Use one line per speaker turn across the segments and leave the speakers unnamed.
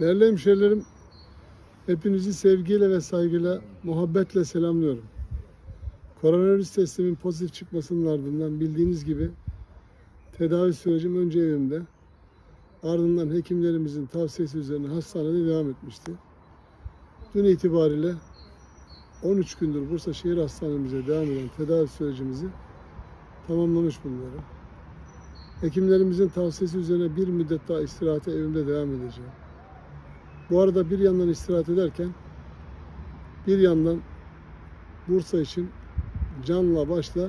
Değerli hemşehrilerim, hepinizi sevgiyle ve saygıyla, muhabbetle selamlıyorum. Koronavirüs testimin pozitif çıkmasının ardından bildiğiniz gibi tedavi sürecim önce evimde, ardından hekimlerimizin tavsiyesi üzerine hastanede devam etmişti. Dün itibariyle 13 gündür Bursa Şehir Hastanemize devam eden tedavi sürecimizi tamamlamış bulunuyorum. Hekimlerimizin tavsiyesi üzerine bir müddet daha istirahate evimde devam edeceğim. Bu arada bir yandan istirahat ederken bir yandan Bursa için canla başla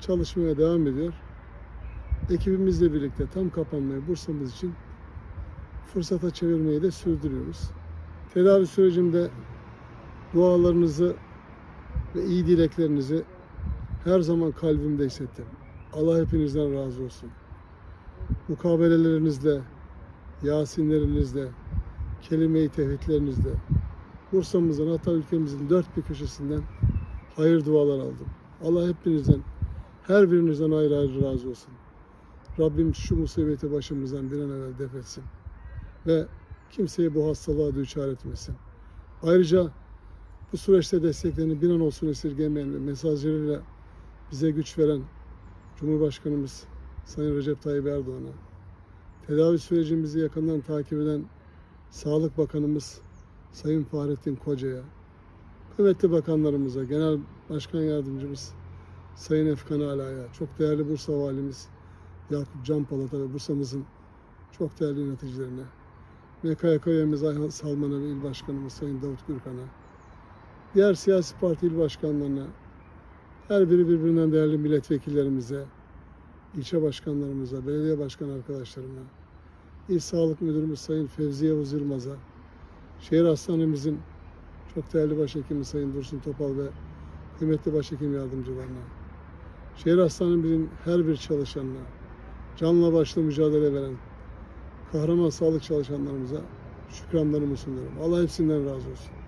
çalışmaya devam ediyor. Ekibimizle birlikte tam kapanmayı Bursa'mız için fırsata çevirmeyi de sürdürüyoruz. Tedavi sürecimde dualarınızı ve iyi dileklerinizi her zaman kalbimde hissettim. Allah hepinizden razı olsun. Mukabelelerinizle, Yasinlerinizle, kelime-i tevhidlerinizle Bursa'mızın, hatta ülkemizin dört bir köşesinden hayır dualar aldım. Allah hepinizden, her birinizden ayrı ayrı razı olsun. Rabbim şu musibeti başımızdan bir an evvel def etsin. Ve kimseyi bu hastalığa düçar etmesin. Ayrıca bu süreçte desteklerini bir an olsun esirgemeyen ve mesajlarıyla bize güç veren Cumhurbaşkanımız Sayın Recep Tayyip Erdoğan'a, tedavi sürecimizi yakından takip eden Sağlık Bakanımız Sayın Fahrettin Koca'ya, kıymetli bakanlarımıza, Genel Başkan Yardımcımız Sayın Efkan Ala'ya, çok değerli Bursa Valimiz Yakup Canpalat'a ve Bursa'mızın çok değerli yöneticilerine, MKYK üyemiz Ayhan Salman'a ve İl Başkanımız Sayın Davut Gürkan'a, diğer siyasi parti il başkanlarına, her biri birbirinden değerli milletvekillerimize, ilçe başkanlarımıza, belediye başkan arkadaşlarıma, İl Sağlık Müdürümüz Sayın Fevzi Yavuz Yılmaz'a, şehir hastanemizin çok değerli başhekimi Sayın Dursun Topal ve kıymetli başhekim yardımcılarına, şehir hastanemizin her bir çalışanına, canla başla mücadele veren kahraman sağlık çalışanlarımıza şükranlarımı sunuyorum. Allah hepsinden razı olsun.